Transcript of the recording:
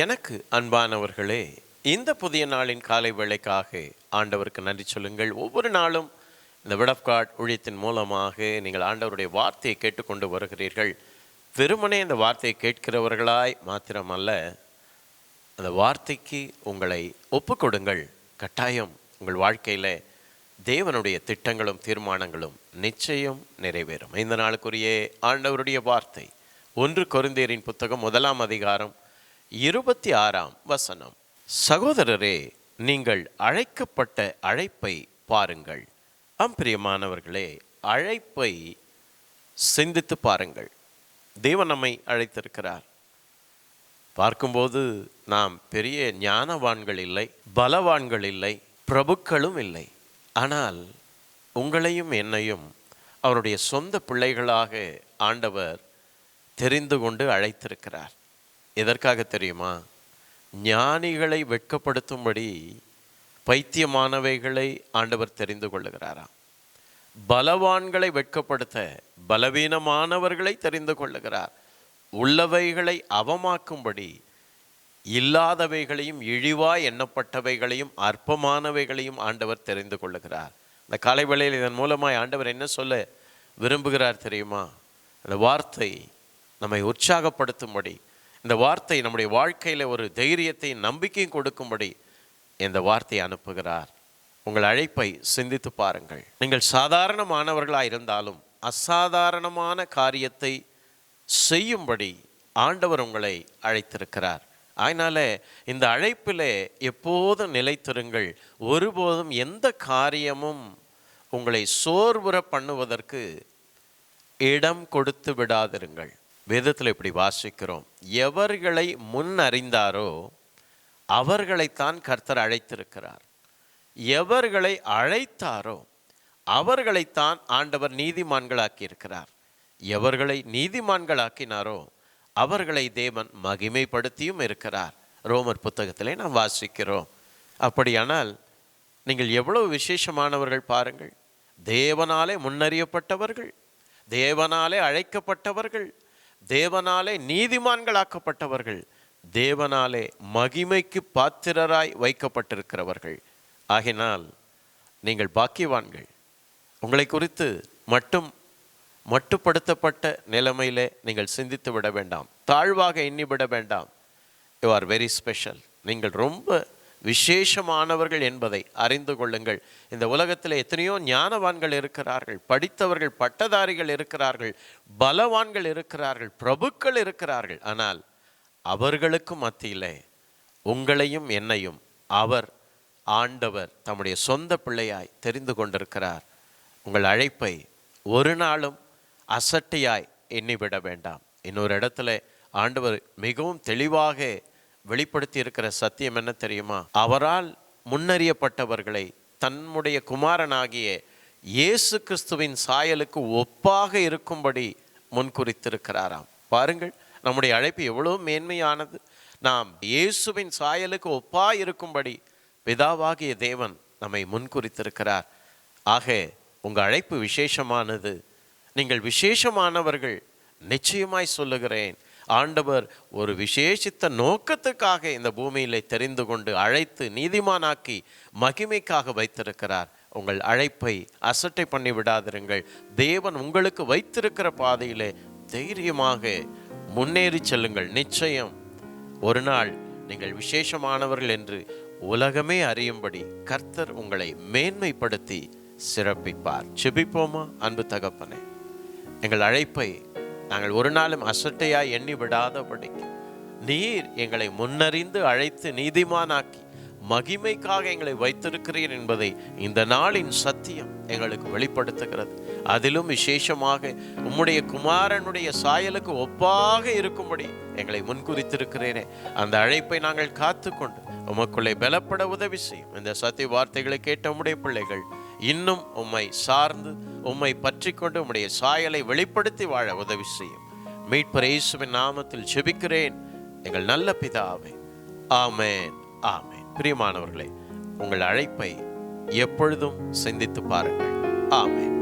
எனக்கு அன்பானவர்களே இந்த புதிய நாளின் காலை வேளைக்காக ஆண்டவருக்கு நன்றி சொல்லுங்கள். ஒவ்வொரு நாளும் இந்த விடப் கார்ட் ஊழியத்தின் மூலமாக நீங்கள் ஆண்டவருடைய வார்த்தையை கேட்டுக்கொண்டு வருகிறீர்கள். வெறுமனே இந்த வார்த்தையை கேட்கிறவர்களாய் மாத்திரமல்ல அந்த வார்த்தைக்கு உங்களை ஒப்புக்கொடுங்கள். கட்டாயம் உங்கள் வாழ்க்கையில் தேவனுடைய திட்டங்களும் தீர்மானங்களும் நிச்சயம் நிறைவேறும். இந்த நாளுக்குரிய ஆண்டவருடைய வார்த்தை ஒன்று கொருந்தேரின் புத்தகம் முதலாம் அதிகாரம் இருபத்தி ஆறாம் வசனம். சகோதரரே நீங்கள் அழைக்கப்பட்ட அழைப்பை பாருங்கள். அம்பிரியமானவர்களே அழைப்பை சிந்தித்து பாருங்கள். தேவன் நம்மை அழைத்திருக்கிறார். பார்க்கும்போது நாம் பெரிய ஞானவான்கள் இல்லை பலவான்கள் இல்லை பிரபுக்களும் இல்லை. ஆனால் உங்களையும் என்னையும் அவருடைய சொந்த பிள்ளைகளாக ஆண்டவர் தெரிந்து கொண்டு அழைத்திருக்கிறார். எதற்காக தெரியுமா? ஞானிகளை வெட்கப்படுத்தும்படி பைத்தியமானவைகளை ஆண்டவர் தெரிந்து கொள்ளுகிறாராம். பலவான்களை வெட்கப்படுத்த பலவீனமானவர்களை தெரிந்து கொள்ளுகிறார். உள்ளவைகளை அவமாக்கும்படி இல்லாதவைகளையும் இழிவாய் எண்ணப்பட்டவைகளையும் அற்பமானவைகளையும் ஆண்டவர் தெரிந்து கொள்ளுகிறார். இந்த காலை வேளையில் இதன் மூலமாய் ஆண்டவர் என்ன சொல்ல விரும்புகிறார் தெரியுமா? அந்த வார்த்தை நம்மை உற்சாகப்படுத்தும்படி இந்த வார்த்தை நம்முடைய வாழ்க்கையில் ஒரு தைரியத்தை நம்பிக்கையும் கொடுக்கும்படி இந்த வார்த்தையை அனுப்புகிறார். உங்கள் அழைப்பை சிந்தித்து பாருங்கள். நீங்கள் சாதாரணமானவர்களாக இருந்தாலும் அசாதாரணமான காரியத்தை செய்யும்படி ஆண்டவர் உங்களை அழைத்திருக்கிறார். அதனால் இந்த அழைப்பிலே எப்போதும் நிலைத்திருங்கள். ஒருபோதும் எந்த காரியமும் உங்களை சோர்வுற பண்ணுவதற்கு இடம் கொடுத்து விடாதிருங்கள். வேதத்தில் இப்படி வாசிக்கிறோம். எவர்களை முன் அறிந்தாரோ அவர்களைத்தான் கர்த்தர் அழைத்திருக்கிறார். எவர்களை அழைத்தாரோ அவர்களைத்தான் ஆண்டவர் நீதிமான்களாக்கியிருக்கிறார். எவர்களை நீதிமான்களாக்கினாரோ அவர்களை தேவன் மகிமைப்படுத்தியும் இருக்கிறார். ரோமர் புத்தகத்திலே நாம் வாசிக்கிறோம். அப்படியானால் நீங்கள் எவ்வளவு விசேஷமானவர்கள் பாருங்கள். தேவனாலே முன்னறியப்பட்டவர்கள் தேவனாலே அழைக்கப்பட்டவர்கள் தேவனாலே நீதிமான்களாக்கப்பட்டவர்கள் தேவனாலே மகிமைக்கு பாத்திரராய் வைக்கப்பட்டிருக்கிறவர்கள். ஆகினால் நீங்கள் பாக்கியவான்கள். உங்களை குறித்து மட்டும் மட்டுப்படுத்தப்பட்ட நிலைமையிலே நீங்கள் சிந்தித்து விட வேண்டாம். தாழ்வாக எண்ணிவிட வேண்டாம். யூ ஆர் வெரி ஸ்பெஷல் நீங்கள் ரொம்ப விசேஷமானவர்கள் என்பதை அறிந்து கொள்ளுங்கள். இந்த உலகத்தில் எத்தனையோ ஞானவான்கள் இருக்கிறார்கள் படித்தவர்கள் பட்டதாரிகள் இருக்கிறார்கள் பலவான்கள் இருக்கிறார்கள் பிரபுக்கள் இருக்கிறார்கள். ஆனால் அவர்களுக்கு மத்தியிலே உங்களையும் என்னையும் அவர் ஆண்டவர் தம்முடைய சொந்த பிள்ளையாய் தெரிந்து கொண்டிருக்கிறார். உங்கள் அழைப்பை ஒரு நாளும் அசட்டையாய் எண்ணிவிட வேண்டாம். இன்னொரு இடத்துல ஆண்டவர் மிகவும் தெளிவாக வெளிப்படுத்தி இருக்கிற சத்தியம் என்ன தெரியுமா? அவரால் முன்னறியப்பட்டவர்களை தன்னுடைய குமாரனாகிய இயேசு கிறிஸ்துவின் சாயலுக்கு ஒப்பாக இருக்கும்படி முன்குறித்திருக்கிறாராம். பாருங்கள் நம்முடைய அழைப்பு எவ்வளோ மேன்மையானது. நாம் இயேசுவின் சாயலுக்கு ஒப்பா இருக்கும்படி பிதாவாகிய தேவன் நம்மை முன்குறித்திருக்கிறார். ஆக உங்கள் அழைப்பு விசேஷமானது. நீங்கள் விசேஷமானவர்கள் நிச்சயமாய் சொல்லுகிறேன் ஆண்டவர் ஒரு விசேஷித்த நோக்கத்துக்காக இந்த பூமியிலே தெரிந்து கொண்டு அழைத்து நீதிமானாக்கி மகிமைக்காக வைத்திருக்கிறார். உங்கள் அழைப்பை அசட்டை பண்ணி விடாதிருங்கள். தேவன் உங்களுக்கு வைத்திருக்கிற பாதையிலே தைரியமாக முன்னேறி செல்லுங்கள். நிச்சயம் ஒரு நாள் நீங்கள் விசேஷமானவர்கள் என்று உலகமே அறியும்படி கர்த்தர் உங்களை மேன்மைப்படுத்தி சிறப்பிப்பார். செபிப்போமா அன்பு தகப்பனே? எங்கள் அழைப்பை நாங்கள் ஒரு நாளும் அசட்டையாய் எண்ணி விடாதபடி. நீர் எங்களை முன்னறிந்து அழைத்து நீதிமானாக்கி மகிமைக்காக எங்களை வைத்திருக்கிறீர் என்பதை இந்த நாளின் சத்தியம் எங்களுக்கு வெளிப்படுத்துகிறது. அதிலும் விசேஷமாக உம்முடைய குமாரனுடைய சாயலுக்கு ஒப்பாக இருக்கும்படி எங்களை முன்குறித்திருக்கிறேனே அந்த அழைப்பை நாங்கள் காத்துக்கொண்டு உமக்குள்ளே பலப்பட உதவி செய்யும். இந்த சத்திய வார்த்தைகளை கேட்ட உம்முடைய பிள்ளைகள் இன்னும் உம்மை சார்ந்து உம்மை பற்றி கொண்டு உம்முடைய சாயலை வெளிப்படுத்தி வாழ உதவி செய்யும். மீட்பர் இயேசுவின் நாமத்தில் செபிக்கிறேன் எங்கள் நல்ல பிதாவே ஆமேன் ஆமேன். பிரியமானவர்களே உங்கள் அழைப்பை எப்பொழுதும் சிந்தித்து பாருங்கள். ஆமேன்.